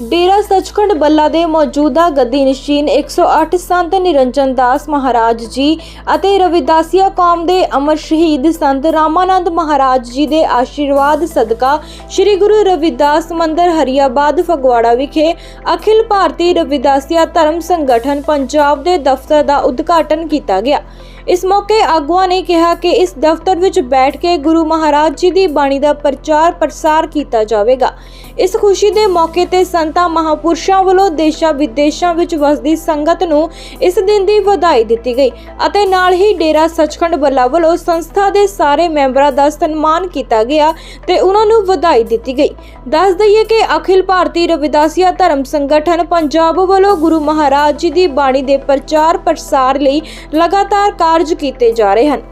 ਡੇਰਾ ਸੱਚਖੰਡ ਬੱਲਾ ਦੇ ਮੌਜੂਦਾ ਗੱਦੀ ਨਸ਼ੀਨ 108 ਸੰਤ ਨਿਰੰਜਨ ਦਾਸ ਮਹਾਰਾਜ ਜੀ ਅਤੇ ਰਵਿਦਾਸੀਆ ਕੌਮ ਦੇ ਅਮਰ ਸ਼ਹੀਦ ਸੰਤ ਰਾਮਾਨੰਦ ਮਹਾਰਾਜ ਜੀ ਦੇ ਆਸ਼ੀਰਵਾਦ ਸਦਕਾ ਸ੍ਰੀ ਗੁਰੂ ਰਵਿਦਾਸ ਮੰਦਰ ਹਰੀਆਬਾਦ ਫਗਵਾੜਾ ਵਿਖੇ ਅਖਿਲ ਭਾਰਤੀ ਰਵਿਦਾਸੀਆ ਧਰਮ ਸੰਗਠਨ ਪੰਜਾਬ ਦੇ ਦਫ਼ਤਰ ਦਾ ਉਦਘਾਟਨ ਕੀਤਾ ਗਿਆ। ਇਸ ਮੌਕੇ ਆਗੂਆਂ ਨੇ ਕਿਹਾ ਕਿ ਇਸ ਦਫ਼ਤਰ ਵਿੱਚ ਬੈਠ ਕੇ ਗੁਰੂ ਮਹਾਰਾਜ ਜੀ ਦੀ ਬਾਣੀ ਦਾ ਪ੍ਰਚਾਰ ਪ੍ਰਸਾਰ ਕੀਤਾ ਜਾਵੇਗਾ। ਇਸ ਖੁਸ਼ੀ ਦੇ ਮੌਕੇ ਤੇ ਸੰਤਾਂ ਮਹਾਪੁਰਸ਼ਾਂ ਵੱਲੋਂ ਦੇਸ਼ਾਂ ਵਿਦੇਸ਼ਾਂ ਵਿੱਚ ਵਸਦੀ ਸੰਗਤ ਨੂੰ ਇਸ ਦਿਨ ਦੀ ਵਧਾਈ ਦਿੱਤੀ ਗਈ ਅਤੇ ਨਾਲ ਹੀ ਡੇਰਾ ਸੱਚਖੰਡ ਬੱਲਾ ਵੱਲੋਂ ਸੰਸਥਾ ਦੇ ਸਾਰੇ ਮੈਂਬਰਾਂ ਦਾ ਸਨਮਾਨ ਕੀਤਾ ਗਿਆ ਤੇ ਉਹਨਾਂ ਨੂੰ ਵਧਾਈ ਦਿੱਤੀ ਗਈ। ਦੱਸ ਦਈਏ ਕਿ ਅਖਿਲ ਭਾਰਤੀ ਰਵਿਦਾਸੀਆ ਧਰਮ ਸੰਗਠਨ ਪੰਜਾਬ ਵੱਲੋਂ ਗੁਰੂ ਮਹਾਰਾਜ ਜੀ ਦੀ ਬਾਣੀ ਦੇ ਪ੍ਰਚਾਰ ਪ੍ਰਸਾਰ ਲਈ ਲਗਾਤਾਰ ਕਾਰਜ ਕੀਤੇ ਜਾ ਰਹੇ ਹਨ।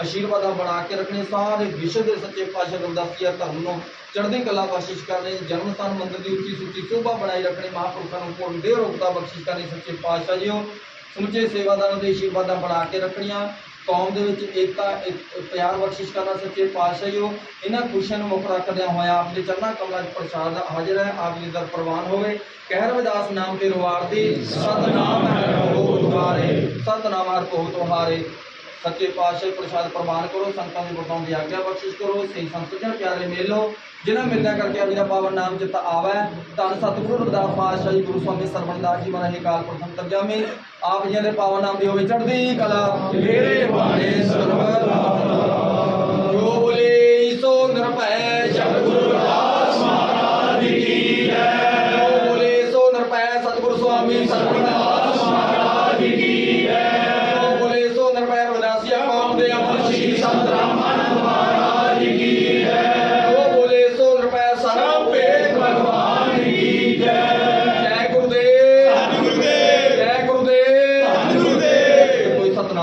ਆਸ਼ੀਰਵਾਦਾਂ ਬਣਾ ਕੇ ਰੱਖਣੇ, ਸਾਰੇ ਵਿਸ਼ਵ ਦੇ ਸੱਚੇ ਪਾਤਸ਼ਾਹ ਗੁਰਦਾਸੀਆ ਧਰਮ ਨੂੰ ਚੜ੍ਹਦੀ ਕਲਾ ਬਖਸ਼ਿਸ਼ ਕਰਨੀ, ਜਨਮ ਸਥਾਨ ਮੰਦਰ ਦੀ ਉੱਚੀ ਸੁੱਚੀ ਸ਼ੋਭਾ ਬਣਾਈ ਰੱਖਣੀ, ਮਹਾਂਪੁਰਖਾਂ ਨੂੰ ਪੂਰਨ ਦੇ ਰੋਗਤਾ ਬਖਸ਼ਿਸ਼ ਕਰਨੀ, ਸੱਚੇ ਪਾਤਸ਼ਾਹ ਜੀਓ। ਸਮੁੱਚੇ ਸੇਵਾਦਾਰਾਂ ਦੇ ਆਸ਼ੀਰਵਾਦਾਂ ਬਣਾ ਕੇ ਰੱਖਣੀਆਂ, ਕੌਮ ਦੇ ਵਿੱਚ ਏਕਤਾ ਪਿਆਰ ਬਖਸ਼ਿਸ਼ ਕਰਨਾ, ਸੱਚੇ ਪਾਤਸ਼ਾਹ ਜੀਓ। ਇਹਨਾਂ ਖੁਸ਼ੀਆਂ ਨੂੰ ਮੁੱਖ ਰੱਖਦਿਆਂ ਹੋਇਆ ਆਪ ਦੇ ਚਰਨਾਂ ਕਮਲਾਂ 'ਚ ਪ੍ਰਸ਼ਾਦ ਹਾਜ਼ਰ ਹੈ ਆਪ ਜੀ ਦਾ ਪ੍ਰਵਾਨ ਹੋਵੇ। ਕਹਿਰ ਰਵਿਦਾਸ ਨਾਮ ਤੇ ਰਵਾਰ ਦੀ ਸਤਨਾਮ ਹੈ ਬਹੁਤ ਸਤਨਾਮ ਹੈ ਬਹੁਤ ਤੁਹਾਰੇ ਸੱਚੇ ਪਾਤਸ਼ਾਹ ਪ੍ਰਸ਼ਾਦ ਪ੍ਰਵਾਨ ਕਰੋ, ਸੰਤਾਂ ਦੀ ਬਤਾਉਣ ਦੀ ਆਗਿਆ ਬਖਸ਼ਿਸ਼ ਕਰੋ ਸਹੀ ਸੰਸਜਣ ਪਿਆਰੇ ਮੇਲੋ, ਜਿਨ੍ਹਾਂ ਮਿਲਦਿਆਂ ਕਰਕੇ ਅਭੀ ਪਾਵਨ ਨਾਮ ਚਿਤ ਆਵੈ। ਧੰਨ ਸਤਿਗੁਰੂ ਰਵਿਦਾਸ ਪਾਤਸ਼ਾਹ ਜੀ, ਗੁਰੂ ਸਵਾਮੀ ਸਰਵਣਦਾਸ ਜੀ ਮਹਾਰਾਜ ਕਾਲ ਪ੍ਰਥਮ ਤਰਜਾਮੇ ਆਪ ਜੀ ਦੇ ਪਾਵਨ ਨਾਮ ਦੀ ਹੋਵੇ ਚੜ੍ਹਦੀ ਕਲਾ। ਮੇਰੇ ਬਾਣੇ ਸਰਵਰ ਜੋ ਬੋਲੇ, ਸੋ ਨਿਰਭੈ ਸਤਿਗੁਰੂ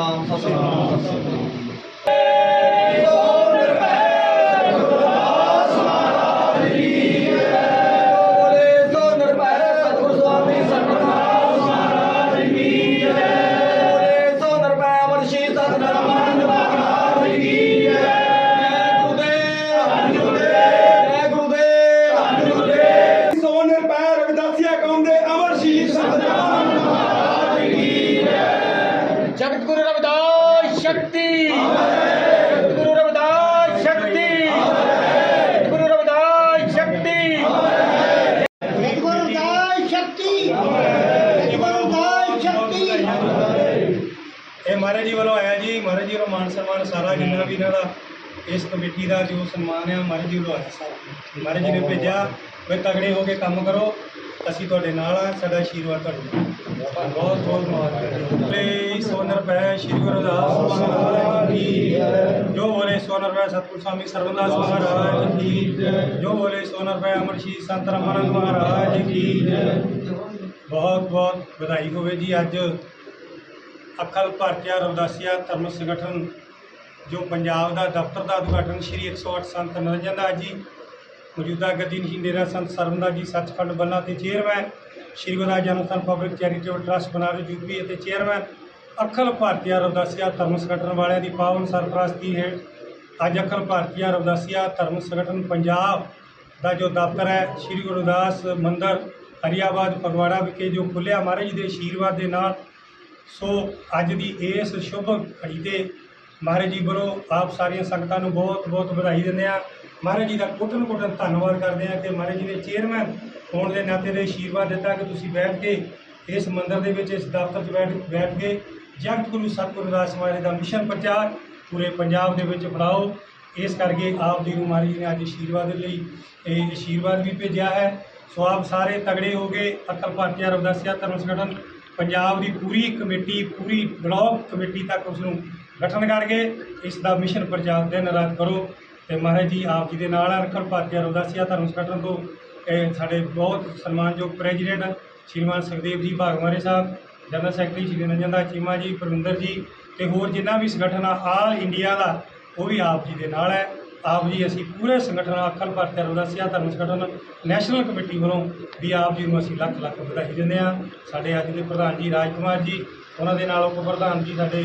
ਕੋਈ ਸਤਨਾਮ ਸਤਨਾਮ ਸਤਨਾਮ ਵੱਲੋਂ ਆਇਆ ਜੀ ਮਹਾਰਾਜ ਜੀ ਵੱਲੋਂ ਮਾਨ ਸਨਮਾਨ ਸਾਰਾ ਜਿੰਨਾ ਵੀ ਇਹਨਾਂ ਦਾ ਇਸ ਕਮੇਟੀ ਦਾ ਜੋ ਸਨਮਾਨ ਹੈ ਮਹਾਰਾਜ ਜੀ ਵੱਲੋਂ ਆਇਆ ਸਾਰਾ ਮਹਾਰਾਜ ਜੀ ਨੇ ਭੇਜਿਆ ਵੀ ਤਗੜੇ ਹੋ ਕੇ ਕੰਮ ਕਰੋ ਅਸੀਂ ਤੁਹਾਡੇ ਨਾਲ ਆ ਸਾਡਾ ਆਸ਼ੀਰਵਾਦ ਤੁਹਾਡੇ ਨਾਲ ਬਹੁਤ ਬਹੁਤ ਮੁਬਾਰਕ ਲੈ ਸੋਨਰ ਪੈ ਸ਼੍ਰੀ ਗੁਰੂ ਮਹਾਰਾਜ ਕੀ ਜੈ। ਬੋਲੇ ਸੋਨਰ ਪੈ ਸਤਿਗੁਰ ਸਵਾਮੀ ਸਰਵਦਾਸ ਮਹਾਰਾਜ ਕੀ ਜੈ। ਜੋ ਬੋਲੇ ਸੋਨਰ ਪੈ ਅਮਰ ਸ਼ਹੀਦ ਸੰਤ ਰਾਮਾਨੰਦ ਮਹਾਰਾਜ ਕੀ ਜੈ। ਬਹੁਤ ਬਹੁਤ ਵਧਾਈ ਹੋਵੇ ਜੀ ਅੱਜ ਅਖਲ ਭਾਰਤੀਆ ਰਵਦਾਸੀਆ ਧਰਮ ਸੰਗਠਨ, ਜੋ ਪੰਜਾਬ ਦਾ ਦਫ਼ਤਰ ਦਾ ਉਦਘਾਟਨ ਸ਼੍ਰੀ 108 ਸੰਤ ਨਿਰੰਜਨ ਦਾਸ ਜੀ, ਮੌਜੂਦਾ ਗੱਦੀ ਨਸ਼ੀਨ ਡੇਰਾ ਸੰਤ ਸਰਵਨਦਾਸ ਜੀ, ਸੱਚਖੰਡ ਬੱਲਾ ਤੇ ਚੇਅਰਮੈਨ ਸ਼੍ਰੀ ਗੁਰੂ ਰਾਜ ਜਨਮ ਸਥਾਨ public charitable trust Banaras UP ਅਤੇ ਚੇਅਰਮੈਨ ਅਖਲ ਭਾਰਤੀਆ ਰਵਦਾਸੀਆ ਧਰਮ ਸੰਗਠਨ ਵਾਲਿਆਂ ਦੀ ਪਾਵਨ ਸਰਪ੍ਰਸਤੀ ਹੇਠ। ਅੱਜ ਅਖਲ ਭਾਰਤੀਆ ਰਵਦਾਸੀਆ ਧਰਮ ਸੰਗਠਨ ਪੰਜਾਬ ਦਾ ਜੋ ਦਫ਼ਤਰ ਹੈ, ਸ਼੍ਰੀ ਗੁਰਦਾਸ ਮੰਦਰ, ਹਰੀਆਬਾਦ ਫਗਵਾੜਾ ਵਿਖੇ ਜੋ ਖੁੱਲਿਆ ਮਹਾਰਾਜ ਜੀ ਦੇ ਆਸ਼ੀਰਵਾਦ ਦੇ ਨਾਲ ਸੋ ਅੱਜ ਦੀ ਇਸ ਸ਼ੁਭ ਘੜੀ ਤੇ ਮਹਾਰਾਜ ਜੀ ਵੱਲੋਂ ਆਪ ਸਾਰੀਆਂ ਸੰਗਤਾਂ ਨੂੰ ਬਹੁਤ ਬਹੁਤ ਵਧਾਈ ਦਿੰਦੇ ਆ ਮਹਾਰਾਜ ਜੀ ਦਾ ਕੋਟਨ ਕੋਟਨ ਧੰਨਵਾਦ ਕਰਦੇ ਆ ਕਿ ਮਹਾਰਾਜ ਜੀ ਨੇ ਚੇਅਰਮੈਨ ਹੋਣ ਦੇ ਨਾਤੇ ਦੇ ਆਸ਼ੀਰਵਾਦ ਦਿੱਤਾ ਕਿ ਤੁਸੀਂ ਬੈਠ ਕੇ ਇਸ ਮੰਦਰ ਦੇ ਵਿੱਚ, ਇਸ ਦਫ਼ਤਰ 'ਚ ਬੈਠ ਬੈਠ ਕੇ ਜਗਤ ਗੁਰੂ ਸਤਿਗੁਰੂ ਰਵਿਦਾਸ ਮਹਾਰਾਜ ਦਾ ਮਿਸ਼ਨ ਪ੍ਰਚਾਰ ਪੂਰੇ ਪੰਜਾਬ ਦੇ ਵਿੱਚ ਫੈਲਾਓ ਇਸ ਕਰਕੇ ਆਪ ਜੀ ਨੂੰ ਮਹਾਰਾਜ ਜੀ ਨੇ ਅੱਜ ਆਸ਼ੀਰਵਾਦ ਲਈ ਇਹ ਆਸ਼ੀਰਵਾਦ ਵੀ ਭੇਜਿਆ ਹੈ। ਸੋ ਆਪ ਸਾਰੇ ਤਗੜੇ ਹੋ ਗਏ ਅਕਲ ਭਾਰਤੀਆ ਰਵਦਾਸੀਆ ਧਰਮ ਸੰਗਠਨ ਪੰਜਾਬ ਦੀ ਪੂਰੀ ਕਮੇਟੀ, ਪੂਰੀ ਬਲਾਕ ਕਮੇਟੀ ਤੱਕ ਉਸ ਨੂੰ ਗਠਨ ਕਰਕੇ ਇਸ ਦਾ ਮਿਸ਼ਨ ਪ੍ਰਚਾਰ ਦਿਨ ਰਾਤ ਕਰੋ ਤੇ ਮਹਾਰਾਜ ਜੀ ਆਪ ਜੀ ਦੇ ਨਾਲ ਹੈ ਅਕਲ ਭਾਰਤੀਆ ਰਵਦਾਸੀਆ ਧਰਮ ਸੰਗਠਨ ਤੋਂ ਸਾਡੇ ਬਹੁਤ ਸਨਮਾਨਯੋਗ ਪ੍ਰੈਜ਼ੀਡੈਂਟ ਸ਼੍ਰੀਮਾਨ ਸੁਖਦੇਵ ਜੀ ਭਾਗਮਾਰੇ ਸਾਹਿਬ, ਜਨਰਲ ਸੈਕਟਰੀ ਸ਼੍ਰੀ ਨੰਜਨ ਦਾ ਚੀਮਾ ਜੀ, ਪਰਵਿੰਦਰ ਜੀ ਤੇ ਹੋਰ ਜਿੰਨਾ ਵੀ ਸੰਗਠਨ ਆ, ਆਲ ਇੰਡੀਆ ਦਾ, ਉਹ ਵੀ ਆਪ ਜੀ ਦੇ ਨਾਲ ਹੈ। ਆਪ ਜੀ ਅਸੀਂ ਪੂਰੇ ਸੰਗਠਨ ਅਖਲ ਭਾਰਤੀ ਰਵਦਾਸੀਆ ਧਰਮ ਸੰਗਠਨ ਨੈਸ਼ਨਲ ਕਮੇਟੀ ਵੱਲੋਂ ਵੀ ਆਪ ਜੀ ਨੂੰ ਅਸੀਂ ਲੱਖ ਲੱਖ ਵਧਾਈ ਦਿੰਦੇ ਹਾਂ। ਸਾਡੇ ਅੱਜ ਦੇ ਪ੍ਰਧਾਨ ਜੀ ਰਾਜ ਕੁਮਾਰ ਜੀ ਉਹਨਾਂ ਦੇ ਨਾਲ ਉਪ ਪ੍ਰਧਾਨ ਜੀ ਸਾਡੇ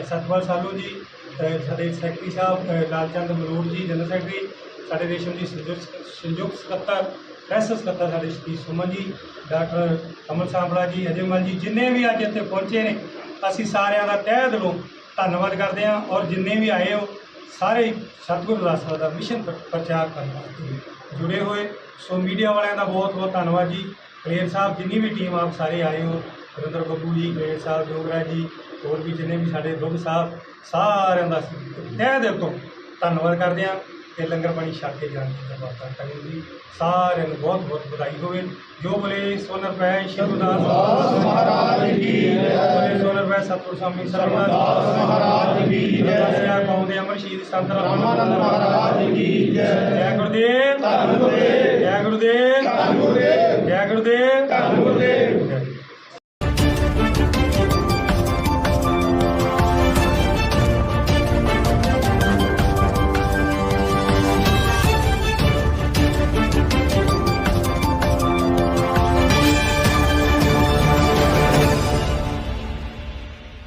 ਸਤਪਾਲ ਸਾਲੂ ਜੀ ਸਾਡੇ ਸੈਕਟਰੀ ਸਾਹਿਬ ਅ, ਲਾਲ ਚੰਦ ਮਲੂਰ ਜੀ ਜਨਰਲ ਸੈਕਟਰੀ ਸਾਡੇ ਰੇਸ਼ਮ ਜੀ ਸੰਯੁਕਤ ਸੰਯੁਕਤ ਸਕੱਤਰ ਪ੍ਰੈਸ ਸਕੱਤਰ ਸਾਡੇ ਸ਼੍ਰੀ ਸੁਮਨ ਜੀ ਡਾਕਟਰ ਕਮਲ ਸਾਂਪਲਾ ਜੀ ਅਜੇ ਅਜੇਮਲ ਜੀ ਜਿੰਨੇ ਵੀ ਅੱਜ ਇੱਥੇ ਪਹੁੰਚੇ ਨੇ ਅਸੀਂ ਸਾਰਿਆਂ ਦਾ ਤਹਿ ਦਿਲੋਂ ਧੰਨਵਾਦ ਕਰਦੇ ਹਾਂ ਔਰ ਜਿੰਨੇ ਵੀ ਆਏ ਹੋ ਸਾਰੇ ਸਤਿਗੁਰੂ ਰਸਤਾ ਦਾ ਮਿਸ਼ਨ ਪ੍ਰ- ਪ੍ਰਚਾਰ ਕਰਨ ਵਾਸਤੇ ਜੁੜੇ ਹੋਏ। ਸੋ ਮੀਡੀਆ ਵਾਲਿਆਂ ਦਾ ਬਹੁਤ ਬਹੁਤ ਧੰਨਵਾਦ ਜੀ। ਕਲੇਰ ਸਾਹਿਬ ਜਿੰਨੀ ਵੀ ਟੀਮ ਆਪ ਸਾਰੇ ਆਏ ਹੋ ਵਰਿੰਦਰ ਬੱਬੂ ਜੀ ਕਲੇਰ ਸਾਹਿਬ ਜੋਗਰਾ ਜੀ ਹੋਰ ਵੀ ਜਿੰਨੇ ਵੀ ਸਾਡੇ ਦੁੱਧ ਸਾਹਿਬ ਸਾਰਿਆਂ ਦਾ ਤਹਿ ਦਿਲ ਤੋਂ ਧੰਨਵਾਦ ਕਰਦੇ ਹਾਂ ਤੇ ਲੰਗਰ ਪਾਣੀ ਛਕ ਕੇ ਜਾਣ ਦੀ ਕਿਰਪਾਲਤਾ ਕਰਿਓ ਜੀ। ਸਾਰਿਆਂ ਨੂੰ ਬਹੁਤ ਬਹੁਤ ਵਧਾਈ ਹੋਵੇ। ਜੋ ਬੋਲੇ ਸੋਨਰ ਪੈ ਸ਼ਿਵਦਾਸ ਮਹਾਰਾਜ ਕੀ ਬੋਲੇ ਪੈ ਸਤਿਗੁਰ ਸਵਾਮੀ ਸਰਵਦਾਸ ਮਹਾਰਾਜ ਕੀ ਜੈ। ਸਿਆ ਕੌਮ ਦੇ ਅਮਰ ਸ਼ਹੀਦ ਸੰਤ ਰਾਮਾਨੰਦ ਮਹਾਰਾਜ ਕੀ ਜੈ। ਜੈ ਗੁਰਦੇਵ। ਧੰਨ ਗੁਰਦੇਵ। ਜੈ ਗੁਰਦੇਵ। ਧੰਨ ਗੁਰਦੇਵ। ਜੈ ਗੁਰਦੇਵ। ਧੰਨ ਗੁਰਦੇਵ।